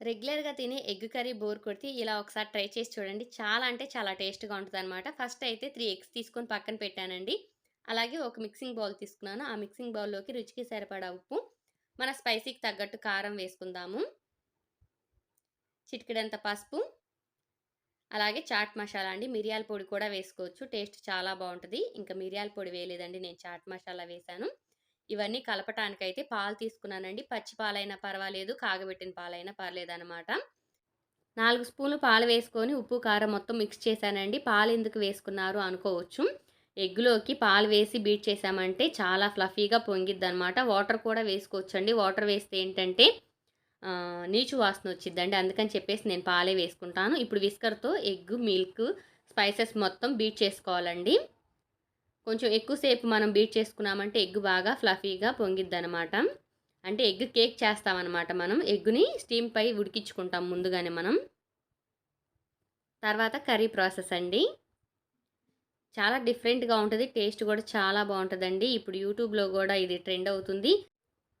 రెగ్యులర్‌గా తినే egg curry bore కొడితే ఇలా ఒకసారి ట్రై చేసి చూడండి. చాలా అంటే చాలా టేస్ట్‌గా ఉంటుంది అనమాట ఫస్ట్ అయితే త్రీ ఎగ్స్ తీసుకొని పక్కన పెట్టానండి. అలాగే ఒక మిక్సింగ్ బౌల్ తీసుకున్నాను. ఆ మిక్సింగ్ బౌల్‌లోకి రుచికి సరిపడా ఉప్పు, మన స్పైసీకి తగ్గట్టు కారం వేసుకుందాము. చిటికెడంత పసుపు, అలాగే చాట్ మసాలా అండి. మిరియాల పొడి కూడా వేసుకోవచ్చు. టేస్ట్ చాలా బాగుంటుంది ఇంకా మిరియాల పొడి వేయలేదండి. నేను చాట్ మసాలా వేశాను. ఇవన్నీ కలపటానికైతే పాలు తీసుకున్నానండి. పచ్చి పాలైనా పర్వాలేదు, కాగబెట్టిన పాలైనా పర్లేదనమాట. 4 స్పూన్లు పాలు వేసుకొని ఉప్పు, కారం మొత్తం మిక్స్ చేశానండి. పాలు ఎందుకు వేసుకున్నారు అనుకోవచ్చు. ఎగ్‌లోకి పాలు వేసి బీట్ చేసామంటే చాలా ఫ్లఫీగా పొంగిద్ది అనమాట వాటర్ కూడా వేసుకోవచ్చండి. వాటర్ వేస్తే ఏంటంటే నీచు వాసన వచ్చిద్దండి. అందుకని చెప్పేసి నేను పాలే వేసుకుంటాను. ఇప్పుడు విస్కర్‌తో ఎగ్, మిల్క్, స్పైసెస్ మొత్తం బీట్ చేసుకోవాలండి. కొంచెం ఎక్కువసేపు మనం బీట్ చేసుకున్నామంటే ఎగ్ బాగా ఫ్లఫీగా పొంగిద్దనమాట. అంటే ఎగ్ కేక్ చేస్తామన్నమాట మనం. ఎగ్‌ని స్టీమ్‌పై ఉడికించుకుంటాం ముందుగానే మనం. తర్వాత కర్రీ ప్రాసెస్ అండి. చాలా డిఫరెంట్‌గా ఉంటుంది టేస్ట్ కూడా చాలా బాగుంటుందండి ఇప్పుడు యూట్యూబ్‌లో కూడా ఇది ట్రెండ్ అవుతుంది.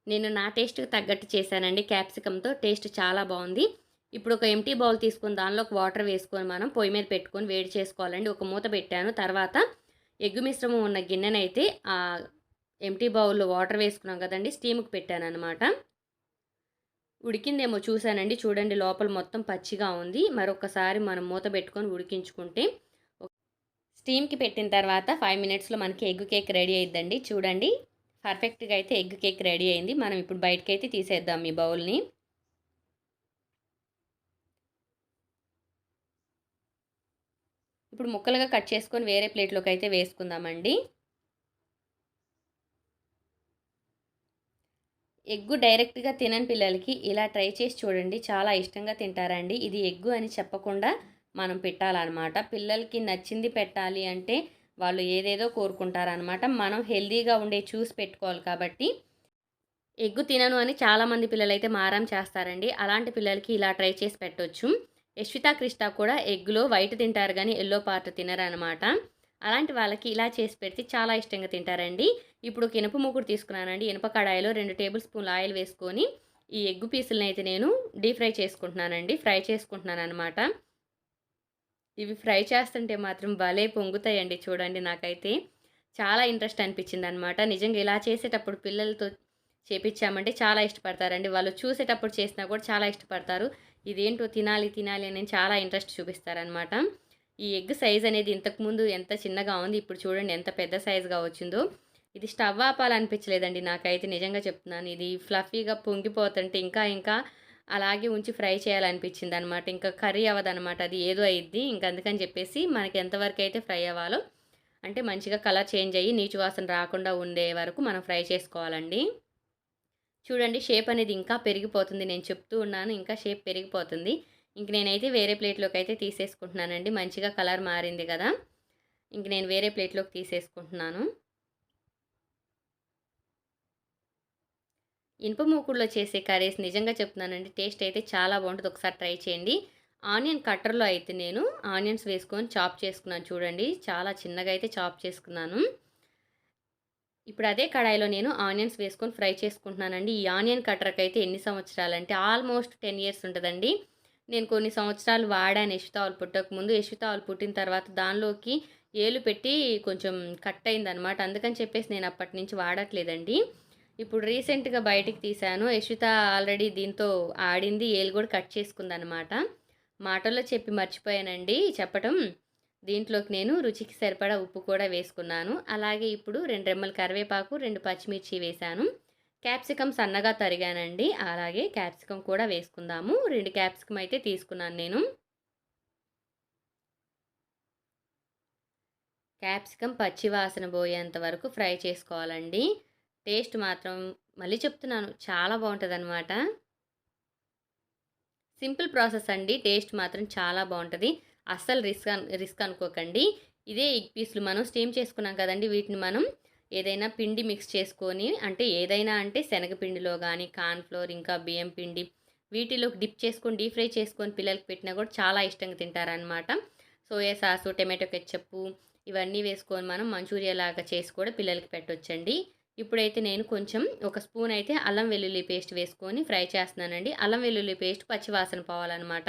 నేను నా టేస్ట్‌కి తగ్గట్టు చేశానండి క్యాప్సికమ్‌తో. టేస్ట్ చాలా బాగుంది ఇప్పుడు ఒక ఎంటీ బౌల్ తీసుకొని ఒక వాటర్ వేసుకొని మనం పొయ్యి మీద పెట్టుకొని వేడి చేసుకోవాలండి. ఒక మూత పెట్టాను. తర్వాత ఎగ్ మిశ్రమం ఉన్న గిన్నెనైతే ఆ ఎంటీ బౌల్‌లో వాటర్ వేసుకున్నాం కదండి స్టీమ్‌కి పెట్టాననమాట. ఉడికిందేమో చూసానండి. చూడండి లోపల మొత్తం పచ్చిగా ఉంది. మరొకసారి మనం మూత పెట్టుకొని ఉడికించుకుంటే స్టీమ్‌కి పెట్టిన తర్వాత ఫైవ్ మినిట్స్‌లో మనకి ఎగ్ కేక్ రెడీ అయిద్దండి. చూడండి పర్ఫెక్ట్‌గా అయితే ఎగ్ కేక్ రెడీ అయింది. మనం ఇప్పుడు బయటకైతే తీసేద్దాం ఈ బౌల్‌ని. ఇప్పుడు ముక్కలుగా కట్ చేసుకొని వేరే ప్లేట్‌లోకి అయితే వేసుకుందామండి. ఎగ్గు డైరెక్ట్‌గా తినని పిల్లలకి ఇలా ట్రై చేసి చూడండి. చాలా ఇష్టంగా తింటారండి. ఇది ఎగ్గు అని చెప్పకుండా మనం పెట్టాలన్నమాట పిల్లలకి నచ్చింది పెట్టాలి అంటే వాళ్ళు ఏదేదో కోరుకుంటారనమాట. మనం హెల్దీగా ఉండే చూసి పెట్టుకోవాలి కాబట్టి ఎగ్గు తినను అని చాలామంది పిల్లలైతే మారం చేస్తారండి. అలాంటి పిల్లలకి ఇలా ట్రై చేసి పెట్టొచ్చు. యశ్వితా కృష్ణ కూడా ఎగ్‌లో వైట్ తింటారు కానీ ఎల్లో పార్ట్ తినరనమాట. అలాంటి వాళ్ళకి ఇలా చేసి పెడితే చాలా ఇష్టంగా తింటారండి. ఇప్పుడు ఒక ఇనుప మూకుడు తీసుకున్నానండి. ఇనుప కడాయిలో రెండు టేబుల్ స్పూన్లు ఆయిల్ వేసుకొని ఈ ఎగ్ అయితే నేను డీప్ ఫ్రై చేసుకుంటున్నానండి. ఫ్రై చేసుకుంటున్నాను అనమాట ఇవి ఫ్రై చేస్తుంటే మాత్రం భలే పొంగుతాయండి చూడండి నాకైతే. చాలా ఇంట్రెస్ట్ అనిపించింది అనమాట నిజంగా ఇలా చేసేటప్పుడు పిల్లలతో చేపిచ్చామంటే చాలా ఇష్టపడతారండి. వాళ్ళు చూసేటప్పుడు చేసినా కూడా చాలా ఇష్టపడతారు. ఇదేంటో తినాలి, తినాలి అని చాలా ఇంట్రెస్ట్ చూపిస్తారనమాట. ఈ ఎగ్ సైజ్ అనేది ఇంతకుముందు ఎంత చిన్నగా ఉంది. ఇప్పుడు చూడండి ఎంత పెద్ద సైజ్‌గా వచ్చిందో. ఇది స్టవ్ ఆపాలనిపించలేదండి నాకైతే నిజంగా చెప్తున్నాను. ఇది ఫ్లఫీగా పొంగిపోతుంటే ఇంకా ఇంకా అలాగే ఉంచి ఫ్రై చేయాలనిపించింది అనమాట ఇంకా కర్రీ అవ్వదనమాట. అది ఏదో అయ్యిద్ది ఇంకా అందుకని చెప్పేసి మనకి ఎంతవరకు అయితే ఫ్రై అవ్వాలో అంటే మంచిగా కలర్ చేంజ్ అయ్యి నీచు వాసన రాకుండా ఉండే వరకు మనం ఫ్రై చేసుకోవాలండి. చూడండి షేప్ అనేది ఇంకా పెరిగిపోతుంది. నేను చెప్తూ ఉన్నాను. ఇంకా షేప్ పెరిగిపోతుంది. ఇంక నేనైతే వేరే ప్లేట్‌లోకి అయితే తీసేసుకుంటున్నానండి. మంచిగా కలర్ మారింది కదా! ఇంక నేను వేరే ప్లేట్‌లోకి తీసేసుకుంటున్నాను. ఇనుప మూకుడులో చేసే కర్రీస్ నిజంగా చెప్తున్నానండి. టేస్ట్ అయితే చాలా బాగుంటుంది ఒకసారి ట్రై చేయండి. ఆనియన్ కట్టర్‌లో అయితే నేను ఆనియన్స్ వేసుకొని చాప్ చేసుకున్నాను చూడండి. చాలా చిన్నగా అయితే చాప్ చేసుకున్నాను. ఇప్పుడు అదే కడాయిలో నేను ఆనియన్స్ వేసుకొని ఫ్రై చేసుకుంటున్నానండి. ఈ ఆనియన్ కట్టర్‌కైతే ఎన్ని సంవత్సరాలంటే ఆల్మోస్ట్ 10 ఇయర్స్ ఉంటుందండి నేను కొన్ని సంవత్సరాలు వాడాను యశ్విత పుట్టక పుట్టకముందు. యశ్విత పుట్టిన తర్వాత దానిలోకి ఏలు పెట్టి కొంచెం కట్ అయిందనమాట. అందుకని చెప్పేసి నేను అప్పటి నుంచి వాడట్లేదండి. ఇప్పుడు రీసెంట్‌గా బయటికి తీశాను. యశ్విత ఆల్రెడీ దీంతో ఆడింది. ఏలు కూడా కట్ చేసుకుందనమాట. మాటల్లో చెప్పి మర్చిపోయానండి చెప్పటం. దీంట్లోకి నేను రుచికి సరిపడా ఉప్పు కూడా వేసుకున్నాను. అలాగే ఇప్పుడు రెండు రెమ్మల కరివేపాకు, రెండు పచ్చిమిర్చి వేశాను. క్యాప్సికమ్ సన్నగా తరిగానండి. అలాగే క్యాప్సికమ్ కూడా వేసుకుందాము. రెండు క్యాప్సికమ్ అయితే తీసుకున్నాను నేను. క్యాప్సికమ్ పచ్చి వాసన పోయేంత వరకు ఫ్రై చేసుకోవాలండి. టేస్ట్ మాత్రం మళ్ళీ చెప్తున్నాను చాలా బాగుంటుంది అనమాట సింపుల్ ప్రాసెస్ అండి. టేస్ట్ మాత్రం చాలా బాగుంటుంది అస్సలు రిస్క్ రిస్క్ అనుకోకండి. ఇదే ఎగ్ పీస్లు మనం స్టీమ్ చేసుకున్నాం కదండీ! వీటిని మనం ఏదైనా పిండి మిక్స్ చేసుకొని అంటే ఏదైనా అంటే శనగపిండిలో కానీ కార్న్ఫ్లోర్ ఇంకా బియ్యం పిండి వీటిలో డిప్ చేసుకొని డీప్ ఫ్రై చేసుకొని పిల్లలకి పెట్టినా కూడా చాలా ఇష్టంగా తింటారనమాట. సోయా సాసు, టమాటో కెచ్చప్పు ఇవన్నీ వేసుకొని మనం మంచూరియా లాగా చేసి కూడా పిల్లలకి పెట్టొచ్చండి. ఇప్పుడైతే నేను కొంచెం ఒక స్పూన్ అయితే అల్లం వెల్లుల్లి పేస్ట్ వేసుకొని ఫ్రై చేస్తున్నానండి అల్లం వెల్లుల్లి పేస్ట్ పచ్చివాసన పోవాలన్నమాట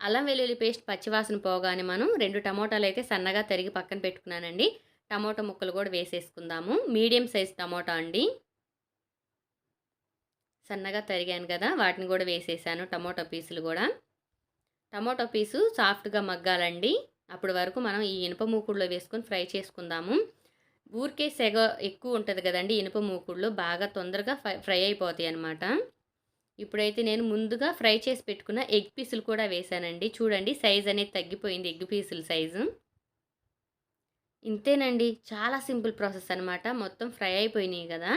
అల్లం వెల్లుల్లి పేస్ట్ పచ్చివాసన పోగానే మనం రెండు టమోటాలు అయితే సన్నగా తరిగి పక్కన పెట్టుకున్నానండి. టమోటా ముక్కలు కూడా వేసేసుకుందాము. మీడియం సైజ్ టమోటా అండి. సన్నగా తరిగాను కదా వాటిని కూడా వేసేసాను టమోటా పీసులు కూడా. టమోటా పీసు సాఫ్ట్గా మగ్గాలండి. అప్పటి వరకు మనం ఈ ఇనుప మూకుడులో వేసుకొని ఫ్రై చేసుకుందాము. ఊరికే సెగ ఎక్కువ ఉంటుంది కదండి ఇనుప మూకుడులో బాగా తొందరగా ఫ్రై అయిపోతాయి అనమాట ఇప్పుడైతే నేను ముందుగా ఫ్రై చేసి పెట్టుకున్న ఎగ్ పీసులు కూడా వేశానండి చూడండి సైజ్ అనేది తగ్గిపోయింది ఎగ్ పీసుల సైజు. ఇంతేనండి చాలా సింపుల్ ప్రాసెస్ అనమాట మొత్తం ఫ్రై అయిపోయినాయి కదా.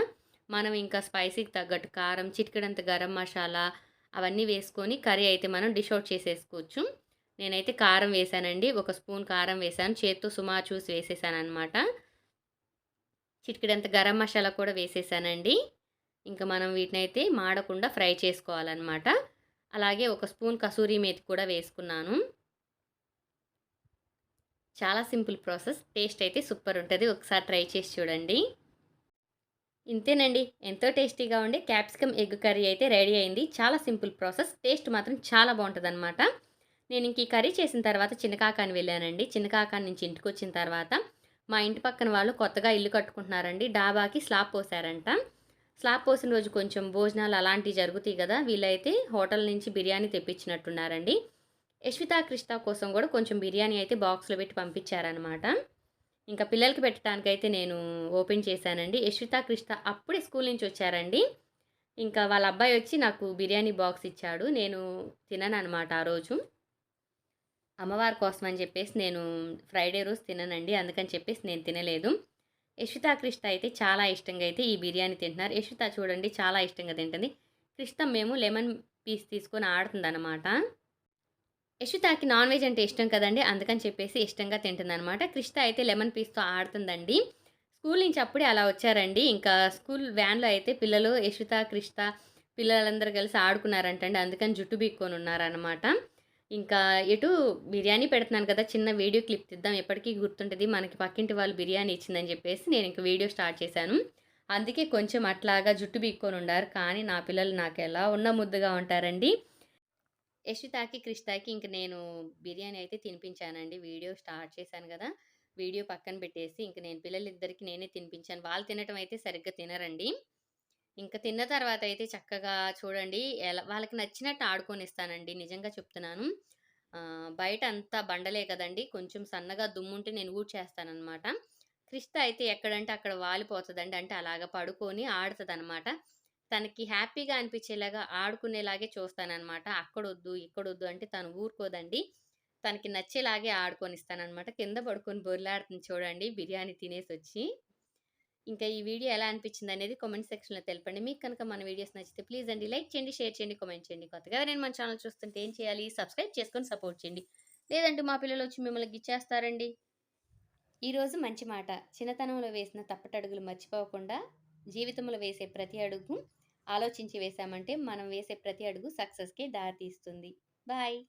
మనం ఇంకా స్పైసీకి తగ్గట్టు కారం చిటికడంత గరం మసాలా అవన్నీ వేసుకొని కర్రీ అయితే మనం డిష్ అవుట్ చేసేసుకోవచ్చు. నేనైతే కారం వేసానండి ఒక స్పూన్ కారం వేసాను చేత్తో సుమా చూసి వేసేసాను అనమాట చిటికడంత గరం మసాలా కూడా వేసేసానండి. ఇంకా మనం వీటిని అయితే మాడకుండా ఫ్రై చేసుకోవాలన్నమాట. అలాగే ఒక స్పూన్ కసూరి మేతి కూడా వేసుకున్నాను. చాలా సింపుల్ ప్రాసెస్. టేస్ట్ అయితే సూపర్ ఉంటుంది. ఒకసారి ట్రై చేసి చూడండి. ఇంతేనండి. ఎంతో టేస్టీగా ఉండే క్యాప్సికమ్ ఎగ్ కర్రీ అయితే రెడీ అయింది. చాలా సింపుల్ ప్రాసెస్. టేస్ట్ మాత్రం చాలా బాగుంటుంది అనమాట నేను ఇంక ఈ కర్రీ చేసిన తర్వాత చిన్నకాకాని వెళ్ళానండి. చిన్నకాకాని నుంచి ఇంటికి వచ్చిన తర్వాత మా ఇంటి పక్కన వాళ్ళు కొత్తగా ఇల్లు కట్టుకుంటున్నారండి. డాబాకి స్లాబ్ పోసారంట. స్లాబ్ పోసిన రోజు కొంచెం భోజనాలు అలాంటివి జరుగుతాయి కదా వీళ్ళైతే హోటల్ నుంచి బిర్యానీ తెప్పించినట్టున్నారండి. యశ్వితా కృష్ణ కోసం కూడా కొంచెం బిర్యానీ అయితే బాక్స్లో పెట్టి పంపించారనమాట ఇంకా పిల్లలకి పెట్టడానికైతే నేను ఓపెన్ చేశానండి. యశ్విత కృష్ణ అప్పుడే స్కూల్ నుంచి వచ్చారండి. ఇంకా వాళ్ళ అబ్బాయి వచ్చి నాకు బిర్యానీ బాక్స్ ఇచ్చాడు. నేను తినను అనమాట ఆ రోజు. అమ్మవారి కోసం అని చెప్పేసి నేను ఫ్రైడే రోజు తిననండి. అందుకని చెప్పేసి నేను తినలేదు. యశ్విత కృష్ణ అయితే చాలా ఇష్టంగా అయితే ఈ బిర్యానీ తింటున్నారు. యశ్విత చూడండి చాలా ఇష్టంగా తింటుంది. కృష్ణ మేము లెమన్ పీస్ తీసుకొని ఆడుతుందన్నమాట. యశ్వితాకి నాన్ వెజ్ అంటే ఇష్టం కదండి అందుకని చెప్పేసి ఇష్టంగా తింటుందన్నమాట. కృష్ణ అయితే లెమన్ పీస్తో ఆడుతుందండి. స్కూల్ నుంచి అప్పుడే అలా వచ్చారండి. ఇంకా స్కూల్ వ్యాన్లో అయితే పిల్లలు యశ్విత కృష్ణ పిల్లలందరూ కలిసి ఆడుకున్నారంటండి అందుకని జుట్టు బీక్కొని ఉన్నారనమాట ఇంకా ఎటు బిర్యానీ పెడుతున్నాను కదా చిన్న వీడియో క్లిప్ తీద్దాం. ఎప్పటికీ గుర్తుంటుంది మనకి పక్కింటి వాళ్ళు బిర్యానీ ఇచ్చిందని చెప్పేసి నేను ఇంక వీడియో స్టార్ట్ చేశాను. అందుకే కొంచెం అట్లాగా జుట్టు బీక్కొని ఉండారు కానీ నా పిల్లలు నాకు ఎలా ఉన్న ముద్దుగా ఉంటారండి. యశ్వితాకి కృష్ణాకి ఇంక నేను బిర్యానీ అయితే తినిపించానండి. వీడియో స్టార్ట్ చేశాను కదా వీడియో పక్కన పెట్టేసి ఇంక నేను పిల్లలిద్దరికి నేనే తినిపించాను. వాళ్ళు తినటం అయితే సరిగ్గా తినరండి. ఇంకా తిన్న తర్వాత అయితే చక్కగా చూడండి ఎలా వాళ్ళకి నచ్చినట్టు ఆడుకొని ఇస్తానండి నిజంగా చెప్తున్నాను. బయట అంతా బండలే కదండి. కొంచెం సన్నగా దుమ్ముంటే నేను ఊడ్ చేస్తానమాట క్రిస్త అయితే ఎక్కడంటే అక్కడ వాలిపోతుందండి. అంటే అలాగ పడుకొని ఆడుతుంది అనమాట తనకి హ్యాపీగా అనిపించేలాగా ఆడుకునేలాగే చూస్తానన్నమాట. అక్కడొద్దు ఇక్కడొద్దు అంటే తను ఊరుకోదండి. తనకి నచ్చేలాగే ఆడుకొనిస్తానమాట కింద పడుకొని బొర్లాడుతుంది చూడండి. బిర్యానీ తినేసి వచ్చి ఇంకా ఈ వీడియో ఎలా అనిపించింది అనేది కామెంట్ సెక్షన్లో తెలపండి. మీకు కనుక మన వీడియోస్ నచ్చితే ప్లీజ్ అండి లైక్ చేయండి షేర్ చేయండి కామెంట్ చేయండి. కొత్తగా నేను మన ఛానల్ చూస్తుంటే ఏం చేయాలి? సబ్స్క్రైబ్ చేసుకొని సపోర్ట్ చేయండి. లేదంటే మా పిల్లలు వచ్చి మిమ్మల్ని గిచ్చేస్తారండి ఈరోజు మంచి మాట. చిన్నతనంలో వేసిన తప్పటడుగులు మర్చిపోకుండా జీవితంలో వేసే ప్రతి అడుగు ఆలోచించి వేసామంటే మనం వేసే ప్రతి అడుగు సక్సెస్కి దారితీస్తుంది. బాయ్